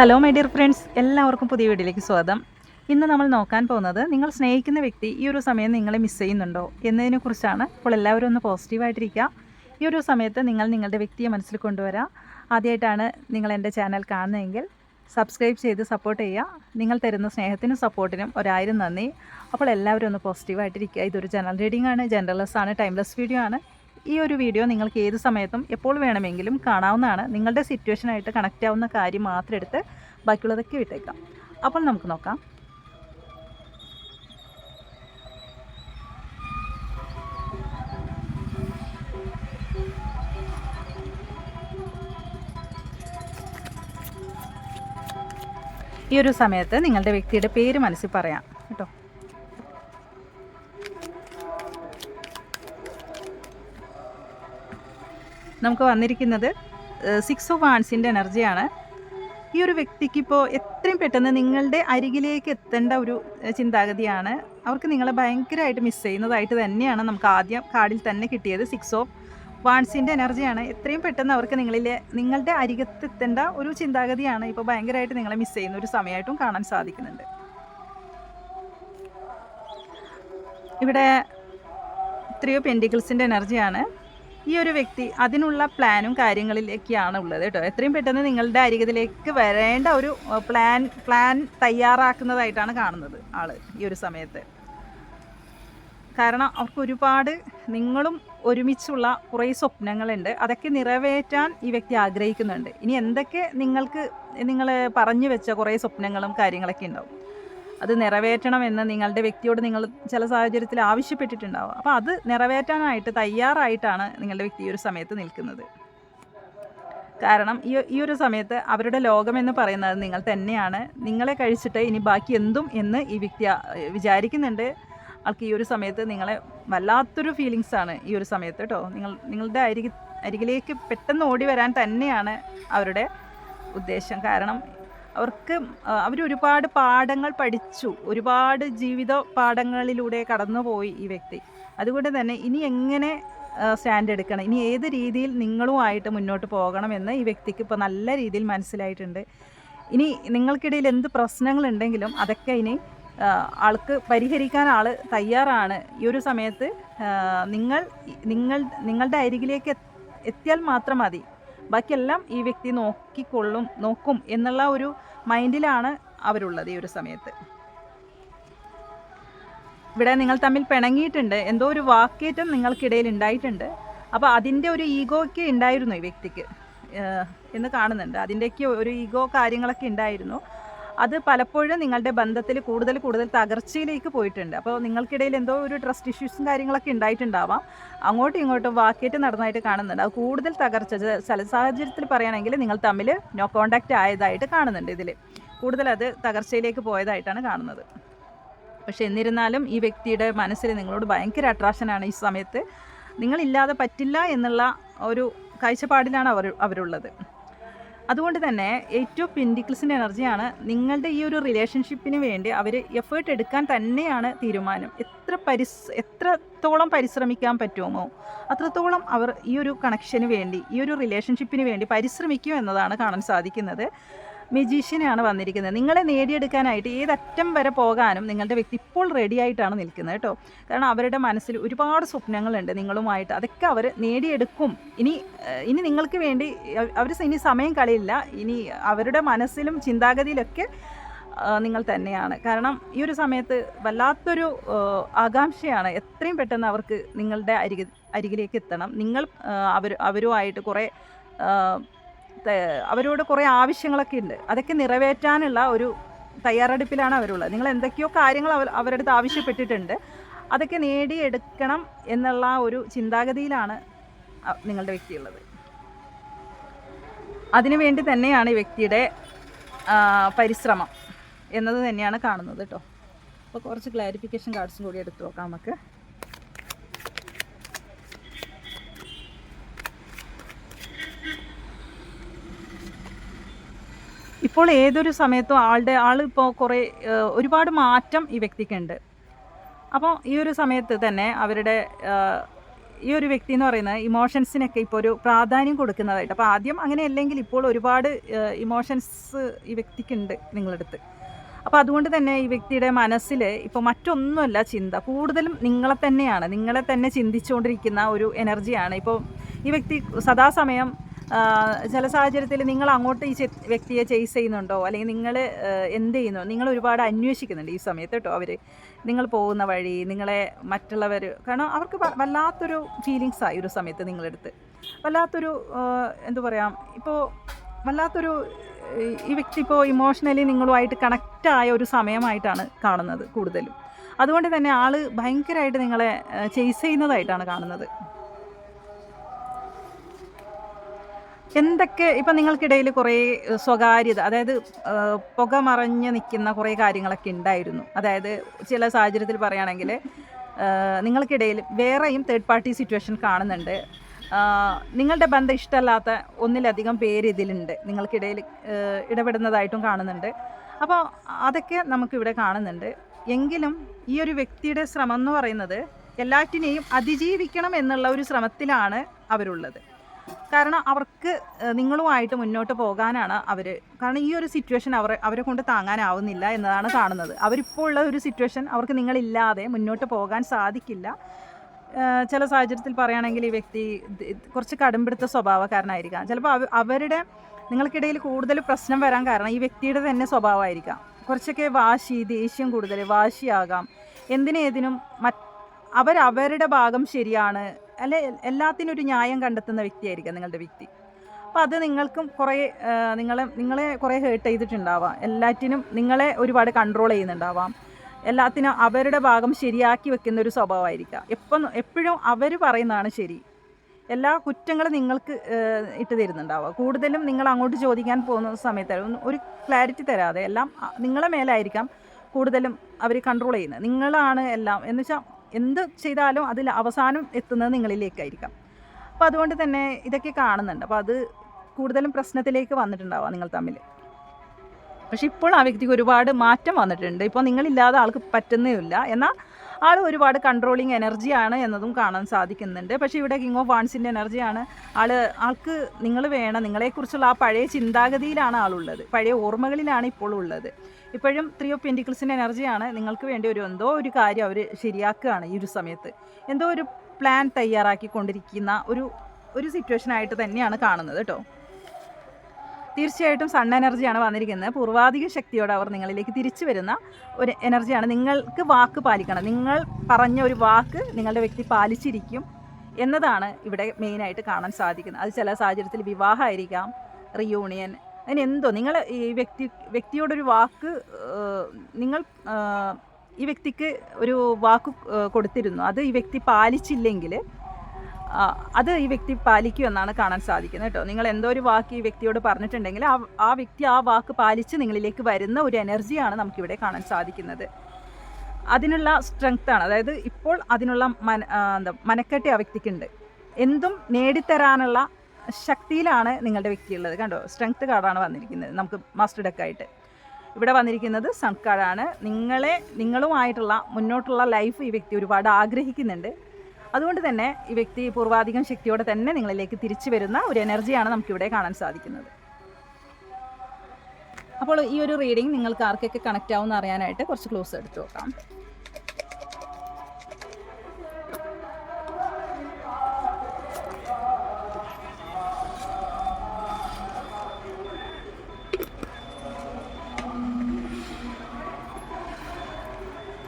Hello my dear friends എല്ലാവർക്കും പുതിയ വീഡിയോയിലേക്ക് സ്വാഗതം. ഇന്ന് നമ്മൾ നോക്കാൻ പോകുന്നത് നിങ്ങൾ സ്നേഹിക്കുന്ന വ്യക്തി ഈ ഒരു സമയം നിങ്ങളെ മിസ് ചെയ്യുന്നുണ്ടോ എന്നതിനെക്കുറിച്ചാണ് അപ്പോൾ എല്ലാവരും ഒന്ന് പോസിറ്റീവായിട്ടിരിക്കുക ഈ ഒരു സമയത്ത് നിങ്ങൾ നിങ്ങളുടെ വ്യക്തിയെ മനസ്സിൽ കൊണ്ടുവരാം. ആദ്യമായിട്ടാണ് നിങ്ങൾ എന്റെ ചാനൽ കാണുന്നതെങ്കിൽ സബ്സ്ക്രൈബ് ചെയ്ത് സപ്പോർട്ട് ചെയ്യുക. നിങ്ങൾ തരുന്ന സ്നേഹത്തിനും സപ്പോർട്ടിനും ഒരായിരം നന്ദി. അപ്പോൾ എല്ലാവരും ഒന്ന് പോസിറ്റീവായിട്ടിരിക്കുക ഇതൊരു ജനറൽ റീഡിംഗ് ആണ്. ജനറൽലെസ് ആണ്. ടൈംലെസ് വീഡിയോ ആണ്. ഈ ഒരു വീഡിയോ നിങ്ങൾക്ക് ഏത് സമയത്തും എപ്പോൾ വേണമെങ്കിലും കാണാവുന്നതാണ്. നിങ്ങളുടെ സിറ്റുവേഷനായിട്ട് കണക്റ്റ് ആവുന്ന കാര്യം മാത്രം എടുത്ത് ബാക്കിയുള്ളതൊക്കെ വിട്ടേക്കാം അപ്പോൾ നമുക്ക് നോക്കാം. ഈ ഒരു സമയത്ത് നിങ്ങളുടെ വ്യക്തിയുടെ പേര് മനസ്സിൽ പറയാം. കേട്ടോ. നമുക്ക് വന്നിരിക്കുന്നത് സിക്സ് ഓഫ് ആൺസിന്റെ എനർജിയാണ്. ഈ ഒരു വ്യക്തിക്ക് ഇപ്പോൾ എത്രയും പെട്ടെന്ന് നിങ്ങളുടെ അരികിലേക്ക് എത്തേണ്ട ഒരു ചിന്താഗതിയാണ്. അവർക്ക് നിങ്ങളെ ഭയങ്കരമായിട്ട് മിസ് ചെയ്യുന്നതായിട്ട് തന്നെയാണ് നമുക്ക് ആദ്യം കാർഡിൽ തന്നെ കിട്ടിയത്. സിക്സ് ഓഫ് വാൺസിന്റെ എനർജിയാണ്. എത്രയും പെട്ടെന്ന് അവർക്ക് നിങ്ങളിലെ നിങ്ങളുടെ അരികത്തെത്തേണ്ട ഒരു ചിന്താഗതിയാണ് ഇപ്പോൾ ഭയങ്കരമായിട്ട് നിങ്ങളെ മിസ് ചെയ്യുന്ന ഒരു സമയമായിട്ടും കാണാൻ സാധിക്കുന്നുണ്ട്. ഇവിടെ ത്രീയോ പെന്റിക്കിൾസിന്റെ എനർജിയാണ്. ഈ ഒരു വ്യക്തി അതിനുള്ള പ്ലാനും കാര്യങ്ങളിലേക്കാണ് ഉള്ളത് കേട്ടോ. എത്രയും പെട്ടെന്ന് നിങ്ങളുടെ അരികത്തിലേക്ക് വരേണ്ട ഒരു പ്ലാൻ പ്ലാൻ തയ്യാറാക്കുന്നതായിട്ടാണ് കാണുന്നത് ആൾ ഈ ഒരു സമയത്ത്. കാരണം അവർക്ക് ഒരുപാട് നിങ്ങളും ഒരുമിച്ചുള്ള കുറേ സ്വപ്നങ്ങളുണ്ട്. അതൊക്കെ നിറവേറ്റാൻ ഈ വ്യക്തി ആഗ്രഹിക്കുന്നുണ്ട്. ഇനി എന്തൊക്കെ നിങ്ങൾക്ക് നിങ്ങൾ പറഞ്ഞു വെച്ച കുറേ സ്വപ്നങ്ങളും കാര്യങ്ങളൊക്കെ ഉണ്ടാവും. അത് നിറവേറ്റണം എന്ന് നിങ്ങളുടെ വ്യക്തിയോട് നിങ്ങൾ ചില സാഹചര്യത്തിൽ ആവശ്യപ്പെട്ടിട്ടുണ്ടാവും അപ്പോൾ അത് നിറവേറ്റാനായിട്ട് തയ്യാറായിട്ടാണ് നിങ്ങളുടെ വ്യക്തി ഈ ഒരു സമയത്ത് നിൽക്കുന്നത്. കാരണം ഈ ഈ ഒരു സമയത്ത് അവരുടെ ലോകമെന്ന് പറയുന്നത് നിങ്ങൾ തന്നെയാണ്. നിങ്ങളെ കഴിച്ചിട്ട് ഇനി ബാക്കി എന്തും എന്ന് ഈ വ്യക്തി വിചാരിക്കുന്നുണ്ട്. ആൾക്ക് ഈ ഒരു സമയത്ത് നിങ്ങളെ വല്ലാത്തൊരു ഫീലിങ്സ് ആണ് ഈ ഒരു സമയത്ത് കേട്ടോ നിങ്ങൾ നിങ്ങളുടെ അരികി അരികിലേക്ക് പെട്ടെന്ന് ഓടി വരാൻ തന്നെയാണ് അവരുടെ ഉദ്ദേശം. കാരണം അവർക്ക് അവർ ഒരുപാട് പാഠങ്ങൾ പഠിച്ചു. ഒരുപാട് ജീവിത പാഠങ്ങളിലൂടെ കടന്നുപോയി ഈ വ്യക്തി. അതുകൊണ്ട് തന്നെ ഇനി എങ്ങനെ സ്റ്റാൻഡ് എടുക്കണം? ഇനി ഏത് രീതിയിൽ നിങ്ങളുമായിട്ട് മുന്നോട്ട് പോകണമെന്ന് ഈ വ്യക്തിക്ക് ഇപ്പോൾ നല്ല രീതിയിൽ മനസ്സിലായിട്ടുണ്ട്. ഇനി നിങ്ങൾക്കിടയിൽ എന്ത് പ്രശ്നങ്ങളുണ്ടെങ്കിലും അതൊക്കെ ഇനി ആൾക്ക് പരിഹരിക്കാൻ ആൾ തയ്യാറാണ്. ഈ ഒരു സമയത്ത് നിങ്ങൾ നിങ്ങൾ നിങ്ങളുടെ അരികിലേക്ക് എത്തിയാൽ മാത്രം മതി. ബാക്കിയെല്ലാം ഈ വ്യക്തി നോക്കിക്കൊള്ളും നോക്കും എന്നുള്ള ഒരു മൈൻഡിലാണ് അവരുള്ളത് ഈ ഒരു സമയത്ത്. ഇവിടെ നിങ്ങൾ തമ്മിൽ പിണങ്ങിയിട്ടുണ്ട്. എന്തോ ഒരു വാക്കേറ്റം നിങ്ങൾക്കിടയിൽ ഉണ്ടായിട്ടുണ്ട്. അപ്പോൾ അതിന്റെ ഒരു ഈഗോയ്ക്ക് ഉണ്ടായിരുന്നു ഈ വ്യക്തിക്ക് എന്ന് കാണുന്നുണ്ട്. അതിന്റെയൊക്കെ ഒരു ഈഗോ കാര്യങ്ങളൊക്കെ ഉണ്ടായിരുന്നു. അത് പലപ്പോഴും നിങ്ങളുടെ ബന്ധത്തിൽ കൂടുതൽ കൂടുതൽ തകർച്ചയിലേക്ക് പോയിട്ടുണ്ട്. അപ്പോൾ നിങ്ങൾക്കിടയിൽ എന്തോ ഒരു ട്രസ്റ്റ് ഇഷ്യൂസും കാര്യങ്ങളൊക്കെ ഉണ്ടായിട്ടുണ്ടാവാം. അങ്ങോട്ടും ഇങ്ങോട്ടും വാക്കേറ്റ് നടന്നതായിട്ട് കാണുന്നുണ്ട്. അത് കൂടുതൽ തകർച്ച ചില സാഹചര്യത്തിൽ പറയുകയാണെങ്കിൽ നിങ്ങൾ തമ്മിൽ നോ കോണ്ടാക്റ്റ് ആയതായിട്ട് കാണുന്നുണ്ട് ഇതിൽ കൂടുതൽ അത് തകർച്ചയിലേക്ക് പോയതായിട്ടാണ് കാണുന്നത്. പക്ഷേ എന്നിരുന്നാലും ഈ വ്യക്തിയുടെ മനസ്സിൽ നിങ്ങളോട് ഭയങ്കര അട്രാക്ഷനാണ് ഈ സമയത്ത്. നിങ്ങളില്ലാതെ പറ്റില്ല എന്നുള്ള ഒരു കാഴ്ചപ്പാടിലാണ് അവർ അവരുള്ളത്. അതുകൊണ്ട് തന്നെ ഏറ്റവും പെൻഡിക്കിൾസിന്റെ എനർജിയാണ് നിങ്ങളുടെ ഈ ഒരു റിലേഷൻഷിപ്പിന് വേണ്ടി അവർ എഫേർട്ട് എടുക്കാൻ തന്നെയാണ് തീരുമാനം. എത്ര പരിസ് എത്രത്തോളം പരിശ്രമിക്കാൻ പറ്റുമോ അത്രത്തോളം അവർ ഈ ഒരു കണക്ഷന് വേണ്ടി ഈ ഒരു റിലേഷൻഷിപ്പിന് വേണ്ടി പരിശ്രമിക്കും എന്നതാണ് കാണാൻ സാധിക്കുന്നത്. മെജീഷ്യനാണ് വന്നിരിക്കുന്നത്. നിങ്ങളെ നേടിയെടുക്കാനായിട്ട് ഏതറ്റം വരെ പോകാനും നിങ്ങളുടെ വ്യക്തി ഇപ്പോൾ റെഡി ആയിട്ടാണ് നിൽക്കുന്നത് കേട്ടോ. കാരണം അവരുടെ മനസ്സിൽ ഒരുപാട് സ്വപ്നങ്ങളുണ്ട് നിങ്ങളുമായിട്ട്. അതൊക്കെ അവർ നേടിയെടുക്കും. ഇനി ഇനി നിങ്ങൾക്ക് വേണ്ടി അവർ ഇനി സമയം കളിയില്ല. ഇനി അവരുടെ മനസ്സിലും ചിന്താഗതിയിലൊക്കെ നിങ്ങൾ തന്നെയാണ്. കാരണം ഈ ഒരു സമയത്ത് വല്ലാത്തൊരു ആകാംക്ഷയാണ് എത്രയും പെട്ടെന്ന് അവർക്ക് നിങ്ങളുടെ അരികിൽ അരികിലേക്ക് എത്തണം. നിങ്ങൾ അവർ അവരുമായിട്ട് കുറേ അവരോട് കുറേ ആവശ്യങ്ങളൊക്കെ ഉണ്ട്. അതൊക്കെ നിറവേറ്റാനുള്ള ഒരു തയ്യാറെടുപ്പിലാണ് അവരുള്ളത്. നിങ്ങൾ എന്തൊക്കെയോ കാര്യങ്ങൾ അവർ അവരുടെ അടുത്ത് ആവശ്യപ്പെട്ടിട്ടുണ്ട്. അതൊക്കെ നേടിയെടുക്കണം എന്നുള്ള ഒരു ചിന്താഗതിയിലാണ് നിങ്ങളുടെ വ്യക്തിയുള്ളത്. അതിനു വേണ്ടി തന്നെയാണ് ഈ വ്യക്തിയുടെ പരിശ്രമം എന്നത് തന്നെയാണ് കാണുന്നത് കേട്ടോ. അപ്പോൾ കുറച്ച് ക്ലാരിഫിക്കേഷൻ കാർഡ്സും കൂടി എടുത്തു നോക്കാം നമുക്ക്. ഇപ്പോൾ ഏതൊരു സമയത്തും ആളുടെ ആൾ ഇപ്പോൾ കുറേ ഒരുപാട് മാറ്റം ഈ വ്യക്തിക്കുണ്ട്. അപ്പോൾ ഈ ഒരു സമയത്ത് തന്നെ അവരുടെ ഈ ഒരു വ്യക്തി എന്ന് പറയുന്നത് ഇമോഷൻസിനൊക്കെ ഇപ്പോൾ ഒരു പ്രാധാന്യം കൊടുക്കുന്നതായിട്ട്. അപ്പോൾ ആദ്യം അങ്ങനെ അല്ലെങ്കിൽ ഇപ്പോൾ ഒരുപാട് ഇമോഷൻസ് ഈ വ്യക്തിക്കുണ്ട് നിങ്ങളടുത്ത്. അപ്പോൾ അതുകൊണ്ട് തന്നെ ഈ വ്യക്തിയുടെ മനസ്സിൽ ഇപ്പോൾ മറ്റൊന്നുമല്ല ചിന്ത. കൂടുതലും നിങ്ങളെ തന്നെയാണ് നിങ്ങളെ തന്നെ ചിന്തിച്ചുകൊണ്ടിരിക്കുന്ന ഒരു എനർജിയാണ്. ഇപ്പോൾ ഈ വ്യക്തി സദാസമയം ചില സാഹചര്യത്തിൽ നിങ്ങൾ അങ്ങോട്ട് ഈ വ്യക്തിയെ ചേസ് ചെയ്യുന്നുണ്ടോ? അല്ലെങ്കിൽ നിങ്ങൾ എന്ത് ചെയ്യുന്നു? നിങ്ങൾ ഒരുപാട് അന്വേഷിക്കുന്നുണ്ട് ഈ സമയത്ത് കേട്ടോ അവർ നിങ്ങൾ പോകുന്ന വഴി നിങ്ങളെ മറ്റുള്ളവർ കാരണം അവർക്ക് വല്ലാത്തൊരു ഫീലിങ്സ് ആയി ഒരു സമയത്ത് നിങ്ങളെടുത്ത്. വല്ലാത്തൊരു എന്തു പറയാം ഇപ്പോൾ വല്ലാത്തൊരു ഈ- വ്യക്തി ഇപ്പോൾ ഇമോഷണലി നിങ്ങളുമായിട്ട് കണക്റ്റ് ആയ ഒരു സമയമായിട്ടാണ് കാണുന്നത് കൂടുതലും. അതുകൊണ്ട് തന്നെ ആൾ ഭയങ്കരമായിട്ട് നിങ്ങളെ ചേസ് ചെയ്യുന്നതായിട്ടാണ് കാണുന്നത്. എന്തൊക്കെ ഇപ്പം നിങ്ങൾക്കിടയിൽ കുറേ സ്വകാര്യത അതായത് പുക മറഞ്ഞ് നിൽക്കുന്ന കുറേ കാര്യങ്ങളൊക്കെ ഉണ്ടായിരുന്നു. അതായത് ചില സാഹചര്യത്തിൽ പറയുകയാണെങ്കിൽ നിങ്ങൾക്കിടയിൽ വേറെയും തേർഡ് പാർട്ടി സിറ്റുവേഷൻ കാണുന്നുണ്ട്. നിങ്ങളുടെ ബന്ധം ഇഷ്ടമല്ലാത്ത ഒന്നിലധികം പേര് ഇതിലുണ്ട്. നിങ്ങൾക്കിടയിൽ ഇടപെടുന്നതായിട്ടും കാണുന്നുണ്ട്. അപ്പോൾ അതൊക്കെ നമുക്കിവിടെ കാണുന്നുണ്ട്. എങ്കിലും ഈ ഒരു വ്യക്തിയുടെ ശ്രമം എന്ന് പറയുന്നത് എല്ലാറ്റിനെയും അതിജീവിക്കണം എന്നുള്ള ഒരു ശ്രമത്തിലാണ് അവരുള്ളത്. കാരണം അവർക്ക് നിങ്ങളുമായിട്ട് മുന്നോട്ട് പോകാനാണ് അവർ കാരണം ഈ ഒരു സിറ്റുവേഷൻ അവർ അവരെ കൊണ്ട് താങ്ങാനാവുന്നില്ല എന്നതാണ് കാണുന്നത്. അവരിപ്പോൾ ഉള്ള ഒരു സിറ്റുവേഷൻ അവർക്ക് നിങ്ങളില്ലാതെ മുന്നോട്ട് പോകാൻ സാധിക്കില്ല. ചില സാഹചര്യത്തിൽ പറയുകയാണെങ്കിൽ ഈ വ്യക്തി കുറച്ച് കടുംപിടുത്ത സ്വഭാവക്കാരനായിരിക്കാം. ചിലപ്പോൾ അവ അവരുടെ നിങ്ങൾക്കിടയിൽ കൂടുതൽ പ്രശ്നം വരാൻ കാരണം ഈ വ്യക്തിയുടെ തന്നെ സ്വഭാവമായിരിക്കാം. കുറച്ചൊക്കെ വാശി ദേഷ്യം കൂടുതൽ വാശിയാകാം. എന്തിനേതിനും മറ്റ് അവരവരുടെ ഭാഗം ശരിയാണ് അല്ലെ എല്ലാത്തിനും ഒരു ന്യായം കണ്ടെത്തുന്ന വ്യക്തിയായിരിക്കാം നിങ്ങളുടെ വ്യക്തി. അപ്പോൾ അത് നിങ്ങൾക്കും കുറേ നിങ്ങളെ നിങ്ങളെ കുറേ ഹേർട്ട് ചെയ്തിട്ടുണ്ടാവാം. എല്ലാറ്റിനും നിങ്ങളെ ഒരുപാട് കൺട്രോൾ ചെയ്യുന്നുണ്ടാവാം. എല്ലാത്തിനും അവരുടെ ഭാഗം ശരിയാക്കി വെക്കുന്ന ഒരു സ്വഭാവമായിരിക്കാം. എപ്പം എപ്പോഴും അവർ പറയുന്നതാണ് ശരി. എല്ലാ കുറ്റങ്ങളും നിങ്ങൾക്ക് ഇട്ട് തരുന്നുണ്ടാവുക കൂടുതലും നിങ്ങൾ അങ്ങോട്ട് ചോദിക്കാൻ പോകുന്ന സമയത്ത് ഒരു ക്ലാരിറ്റി തരാതെ എല്ലാം നിങ്ങളെ മേലായിരിക്കാം കൂടുതലും അവർ കൺട്രോൾ ചെയ്യുന്നത്. നിങ്ങളാണ് എല്ലാം. എന്ന് വെച്ചാൽ എന്ത് ചെയ്താലും അതിൽ അവസാനം എത്തുന്നത് നിങ്ങളിലേക്കായിരിക്കാം. അപ്പോൾ അതുകൊണ്ട് തന്നെ ഇതൊക്കെ കാണുന്നുണ്ട്. അപ്പോൾ അത് കൂടുതലും പ്രശ്നത്തിലേക്ക് വന്നിട്ടുണ്ടാവുക നിങ്ങൾ തമ്മിൽ. പക്ഷെ ഇപ്പോൾ ആ വ്യക്തിക്ക് ഒരുപാട് മാറ്റം വന്നിട്ടുണ്ട്. ഇപ്പോൾ നിങ്ങളില്ലാതെ ആൾക്ക് പറ്റുന്നേയില്ല. എന്നാൽ ആൾ ഒരുപാട് കൺട്രോളിങ് എനർജിയാണ് എന്നതും കാണാൻ സാധിക്കുന്നുണ്ട്. പക്ഷേ ഇവിടെ കിങ് ഓഫ് വാൺസിന്റെ എനർജിയാണ് ആൾ ആൾക്ക് നിങ്ങൾ വേണം. നിങ്ങളെക്കുറിച്ചുള്ള ആ പഴയ ചിന്താഗതിയിലാണ് ആളുള്ളത്. പഴയ ഓർമ്മകളിലാണ് ഇപ്പോൾ ഉള്ളത്. ഇപ്പോഴും ത്രീ ഓഫ് പെന്റിക്കിൾസിന്റെ എനർജിയാണ് നിങ്ങൾക്ക് വേണ്ടി ഒരു എന്തോ ഒരു കാര്യം അവർ ശരിയാക്കുകയാണ് ഈ ഒരു സമയത്ത്. എന്തോ ഒരു പ്ലാൻ തയ്യാറാക്കിക്കൊണ്ടിരിക്കുന്ന ഒരു ഒരു സിറ്റുവേഷൻ ആയിട്ട് തന്നെയാണ് കാണുന്നത് കേട്ടോ. തീർച്ചയായിട്ടും സൺ എനർജിയാണ് വന്നിരിക്കുന്നത്. പൂർവാധിക ശക്തിയോടെ അവർ നിങ്ങളിലേക്ക് തിരിച്ചു വരുന്ന ഒരു എനർജിയാണ്. നിങ്ങൾക്ക് വാക്ക് പാലിക്കണം. നിങ്ങൾ പറഞ്ഞ ഒരു വാക്ക് നിങ്ങളുടെ വ്യക്തി പാലിച്ചിരിക്കും എന്നതാണ് ഇവിടെ മെയിനായിട്ട് കാണാൻ സാധിക്കുന്നത്. അത് ചില സാഹചര്യത്തിൽ വിവാഹമായിരിക്കാം റിയൂണിയൻ അങ്ങനെ എന്തോ. നിങ്ങൾ ഈ വ്യക്തി വ്യക്തിയോടൊരു വാക്ക് നിങ്ങൾ ഈ വ്യക്തിക്ക് ഒരു വാക്ക് കൊടുത്തിരുന്നു. അത് ഈ വ്യക്തി പാലിച്ചില്ലെങ്കിൽ അത് ഈ വ്യക്തി പാലിക്കും എന്നാണ് കാണാൻ സാധിക്കുന്നത് കേട്ടോ. നിങ്ങൾ എന്തോ ഒരു വാക്ക് ഈ വ്യക്തിയോട് പറഞ്ഞിട്ടുണ്ടെങ്കിൽ ആ ആ വ്യക്തി ആ വാക്ക് പാലിച്ച് നിങ്ങളിലേക്ക് വരുന്ന ഒരു എനർജിയാണ് നമുക്കിവിടെ കാണാൻ സാധിക്കുന്നത്. അതിനുള്ള സ്ട്രെങ്ത് ആണ്. അതായത് ഇപ്പോൾ അതിനുള്ള മന എന്താ മനക്കെട്ടി ആ വ്യക്തിക്കുണ്ട്. എന്തും നേടിത്തരാനുള്ള ശക്തിയിലാണ് നിങ്ങളുടെ വ്യക്തിയുള്ളത് കണ്ടോ? സ്ട്രെങ്ത് കാർഡാണ് വന്നിരിക്കുന്നത് നമുക്ക് മാസ്റ്റർ ഡെക്കായിട്ട് ഇവിടെ വന്നിരിക്കുന്നത് സൺ കാർഡാണ് നിങ്ങളെ നിങ്ങളുമായിട്ടുള്ള മുന്നോട്ടുള്ള ലൈഫ് ഈ വ്യക്തി ഒരുപാട് ആഗ്രഹിക്കുന്നുണ്ട്. അതുകൊണ്ട് തന്നെ ഈ വ്യക്തി പൂർവാധികം ശക്തിയോടെ തന്നെ നിങ്ങളിലേക്ക് തിരിച്ചു വരുന്ന ഒരു എനർജിയാണ് നമുക്കിവിടെ കാണാൻ സാധിക്കുന്നത്. അപ്പോൾ ഈ ഒരു റീഡിംഗ് നിങ്ങൾക്ക് ആർക്കൊക്കെ കണക്റ്റ് ആവുമെന്ന് അറിയാനായിട്ട് കുറച്ച് ക്ലോസ് എടുത്തു നോക്കാം.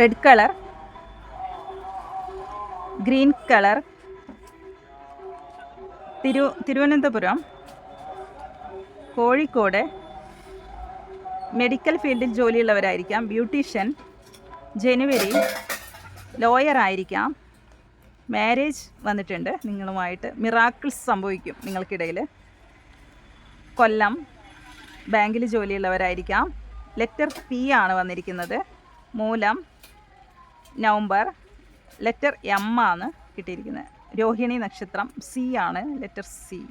Red colour green colour. Thiru Thiruvananthapuram Kozhikode. Medical ഫീൽഡിൽ ജോലിയുള്ളവരായിരിക്കാം. ബ്യൂട്ടീഷ്യൻ ജനുവരി ലോയർ ആയിരിക്കാം. മാരേജ് വന്നിട്ടുണ്ട്. നിങ്ങളുമായിട്ട് മിറാക്കിൾസ് സംഭവിക്കും നിങ്ങൾക്കിടയിൽ കൊല്ലം ബാങ്കിൽ ജോലിയുള്ളവരായിരിക്കാം. ലെറ്റർ പി ആണ് വന്നിരിക്കുന്നത്. മൂലം നവംബർ ലെറ്റർ എം ആണ് കിട്ടിയിരിക്കുന്നത്. രോഹിണി നക്ഷത്രം സി ആണ് letter C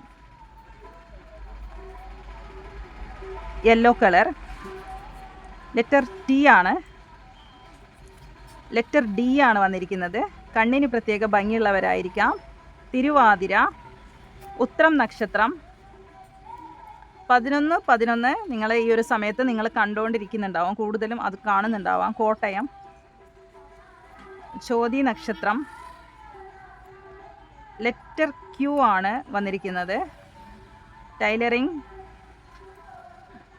yellow colour letter T ആണ്. ലെറ്റർ ഡി ആണ് വന്നിരിക്കുന്നത്. കണ്ണിന് പ്രത്യേക ഭംഗിയുള്ളവരായിരിക്കാം. തിരുവാതിര. ഉത്രം നക്ഷത്രം. പതിനൊന്ന് പതിനൊന്ന് നിങ്ങൾ ഈ ഒരു സമയത്ത് നിങ്ങൾ കണ്ടുകൊണ്ടിരിക്കുന്നുണ്ടാവും. കൂടുതലും അത് കാണുന്നുണ്ടാവാം. കോട്ടയം. ചോതി നക്ഷത്രം ലെറ്റർ ക്യൂ ആണ് വന്നിരിക്കുന്നത്. Tailoring.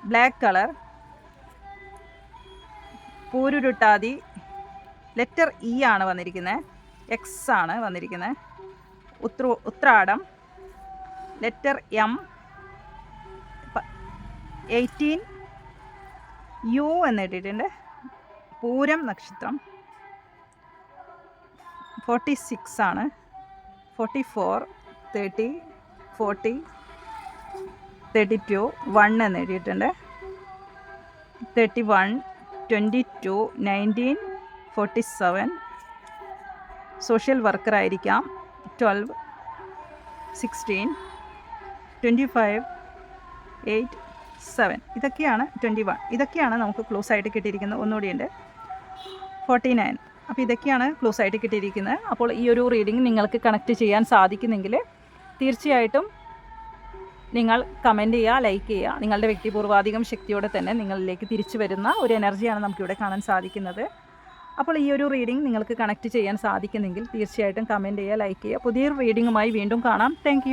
Black colour. Pururuttathi. Letter E ആണ് വന്നിരിക്കുന്നത് എക്സ് ആണ് വന്നിരിക്കുന്നത് Uthra Uthradam. Letter M. Eighteen. U എന്നിട്ടിട്ടുണ്ട് Pooram നക്ഷത്രം. ഫോർട്ടി സിക്സ് ആണ്. Forty four thirty forty thirty two one എന്ന് എഴുതിയിട്ടുണ്ട്. Thirty one twenty two nineteen forty seven. Social വർക്കറായിരിക്കാം. Twelve sixteen twenty five eight seven. ഇതൊക്കെയാണ് twenty one. ഇതൊക്കെയാണ് നമുക്ക് close ആയിട്ട് കിട്ടിയിരിക്കുന്നത്. ഒന്നുകൂടിയുണ്ട്. Forty nine. അപ്പോൾ ഇതൊക്കെയാണ് ക്ലോസ് ആയിട്ട് കിട്ടിയിരിക്കുന്നത്. അപ്പോൾ ഈ ഒരു റീഡിംഗ് നിങ്ങൾക്ക് കണക്ട് ചെയ്യാൻ സാധിക്കുന്നെങ്കിൽ തീർച്ചയായിട്ടും നിങ്ങൾ കമന്റ് ചെയ്യുക ലൈക്ക് ചെയ്യുക. നിങ്ങളുടെ വ്യക്തിപൂർവാധികം ശക്തിയോടെ തന്നെ നിങ്ങളിലേക്ക് തിരിച്ചു വരുന്ന ഒരു എനർജിയാണ് നമുക്കിവിടെ കാണാൻ സാധിക്കുന്നത്. അപ്പോൾ ഈ ഒരു റീഡിംഗ് നിങ്ങൾക്ക് കണക്ട് ചെയ്യാൻ സാധിക്കുന്നെങ്കിൽ തീർച്ചയായിട്ടും കമന്റ് ചെയ്യുക ലൈക്ക് ചെയ്യുക. പുതിയൊരു റീഡിങ്ങുമായി വീണ്ടും കാണാം. താങ്ക്